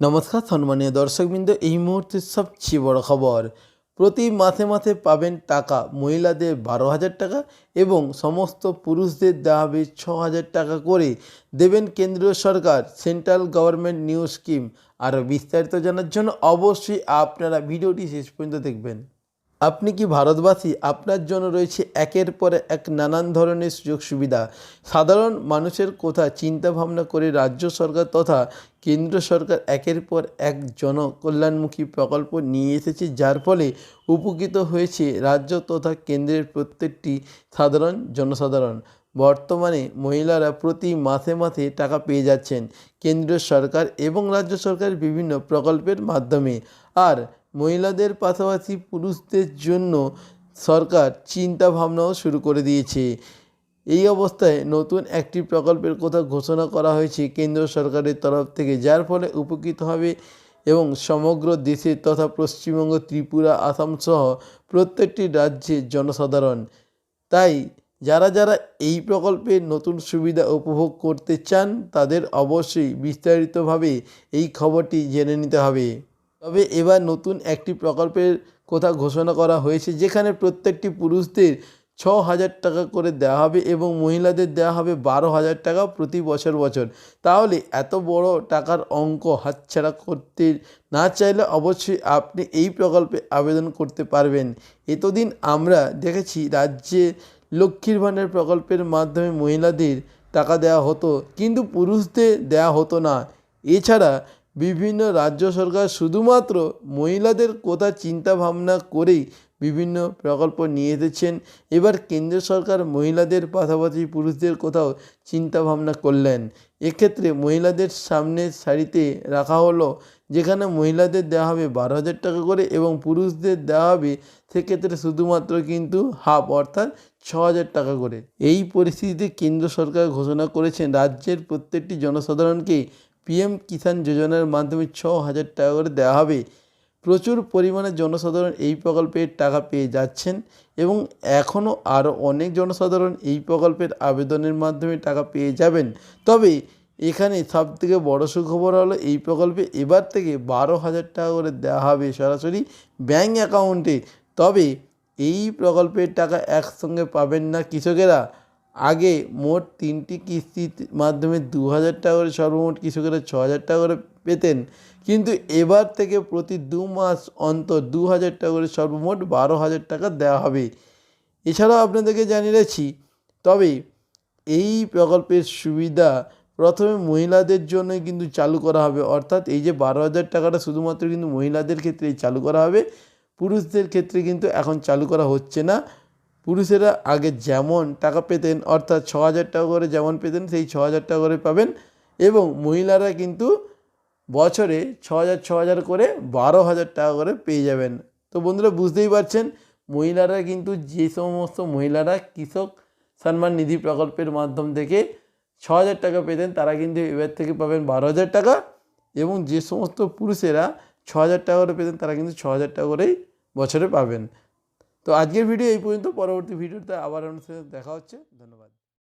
নমস্কার সম্মানীয় দর্শকবৃন্দ, এই মুহূর্তের সবচেয়ে বড় খবর, প্রতি মাসে মাসে পাবেন টাকা, মহিলাদের বারো হাজার টাকা এবং সমস্ত পুরুষদের দেওয়া হবে ছ হাজার টাকা করে। দেবেন কেন্দ্রীয় সরকার, সেন্ট্রাল গভর্নমেন্ট নিউ স্কিম। আরও বিস্তারিত জানার জন্য অবশ্যই আপনারা ভিডিওটি শেষ পর্যন্ত দেখবেন। আপনি কি ভারতবাসী? আপনার জন্য রয়েছে একের পর এক নানান ধরনের সুযোগ সুবিধা। সাধারণ মানুষের কথা চিন্তা ভাবনা করে রাজ্য সরকার তথা কেন্দ্র সরকার একের পর এক জনকল্যাণমুখী প্রকল্প নিয়ে এসেছে, যার ফলে উপকৃত হয়েছে রাজ্য তথা কেন্দ্রের প্রত্যেকটি সাধারণ জনসাধারণ। বর্তমানে মহিলারা প্রতি মাসে মাসে টাকা পেয়ে যাচ্ছেন। কেন্দ্রীয় সরকার এবং রাজ্য সরকারের বিভিন্ন প্রকল্পের মাধ্যমে। আর মহিলাদের পাশাপাশি পুরুষদের জন্য সরকার চিন্তা ভাবনাও শুরু করে দিয়েছে। এই অবস্থায় নতুন একটি প্রকল্পের কথা ঘোষণা করা হয়েছে কেন্দ্র সরকারের তরফ থেকে, যার ফলে উপকৃত হবে এবং সমগ্র দেশে তথা পশ্চিমবঙ্গ, ত্রিপুরা, আসাম সহ প্রত্যেকটি রাজ্যের জনসাধারণ। তাই যারা যারা এই প্রকল্পের নতুন সুবিধা উপভোগ করতে চান, তাদের অবশ্যই বিস্তারিতভাবে এই খবরটি জেনে নিতে হবে। তবে এবার নতুন একটি প্রকল্পের কথা ঘোষণা করা হয়েছে, যেখানে প্রত্যেকটি পুরুষদের ছ হাজার টাকা করে দেওয়া হবে এবং মহিলাদের দেওয়া হবে বারো হাজার টাকা প্রতি বছর বছর। তাহলে এত বড় টাকার অঙ্ক হাতছাড়া করতে না চাইলে অবশ্যই আপনি এই প্রকল্পে আবেদন করতে পারবেন। এতদিন আমরা দেখেছি রাজ্যে লক্ষ্মীর ভাণ্ডার প্রকল্পের মাধ্যমে মহিলাদের টাকা দেওয়া হতো, কিন্তু পুরুষদের দেওয়া হতো না। এছাড়া বিভিন্ন রাজ্য সরকার শুধুমাত্র মহিলাদের কথা চিন্তা ভাবনা করেই বিভিন্ন প্রকল্প নিয়ে এসেছেন। এবার কেন্দ্র সরকার মহিলাদের পাশাপাশি পুরুষদের কোথাও চিন্তা ভাবনা করলেন। এক্ষেত্রে মহিলাদের সামনের সারিতে রাখা হলো, যেখানে মহিলাদের দেওয়া হবে বারো হাজার টাকা করে এবং পুরুষদের দেওয়া হবে সেক্ষেত্রে শুধুমাত্র কিন্তু হাফ, অর্থাৎ ছ হাজার টাকা করে। এই পরিস্থিতিতে কেন্দ্র সরকার ঘোষণা করেছেন, রাজ্যের প্রত্যেকটি জনসাধারণকে পিএম কিষাণ যোজনার মাধ্যমে ছ হাজার টাকা করে দেওয়া হবে। প্রচুর পরিমাণে জনসাধারণ এই প্রকল্পের টাকা পেয়ে যাচ্ছেন এবং এখনও আরও অনেক জনসাধারণ এই প্রকল্পের আবেদনের মাধ্যমে টাকা পেয়ে যাবেন। তবে এখানে সবথেকে বড় সুখবর হলো, এই প্রকল্পে এবার থেকে বারো হাজার টাকা করে দেওয়া হবে সরাসরি ব্যাঙ্ক অ্যাকাউন্টে। তবে এই প্রকল্পের টাকা একসঙ্গে পাবেন না কৃষকেরা। আগে মোট তিনটি কিস্তির মাধ্যমে দু হাজার টাকা করে সর্বমোট কৃষকেরা ছ হাজার টাকা করে পেতেন। কিন্তু এবার থেকে প্রতি দু মাস অন্তর দু হাজার টাকা করে সর্বমোট বারো হাজার টাকা দেওয়া হবে। এছাড়াও আপনাদেরকে জানিয়ে রাখছি, তবে এই প্রকল্পের সুবিধা প্রথমে মহিলাদের জন্যই কিন্তু চালু করা হবে। অর্থাৎ এই যে বারো হাজার টাকাটা শুধুমাত্র কিন্তু মহিলাদের ক্ষেত্রেই চালু করা হবে, পুরুষদের ক্ষেত্রে কিন্তু এখন চালু করা হচ্ছে না। পুরুষেরা আগে যেমন টাকা পেতেন, অর্থাৎ ছ হাজার টাকা করে যেমন পেতেন, সেই ছ হাজার টাকা করে পাবেন। এবং মহিলারা কিন্তু বছরে ছ হাজার ছ হাজার করে বারো হাজার টাকা করে পেয়ে যাবেন। তো বন্ধুরা, বুঝতেই পারছেন, মহিলারা কিন্তু যে সমস্ত মহিলারা কৃষক সম্মান নিধি প্রকল্পের মাধ্যম থেকে ছ হাজার টাকা পেতেন, তারা কিন্তু এবার থেকে পাবেন বারো হাজার টাকা। এবং যে সমস্ত পুরুষেরা ছ হাজার টাকা করে পেতেন, তারা কিন্তু ছ হাজার টাকা করেই বছরে পাবেন। তো আজকের ভিডিও এই পর্যন্ত। পরবর্তী ভিডিওতে আবার সাথে দেখা হচ্ছে। ধন্যবাদ।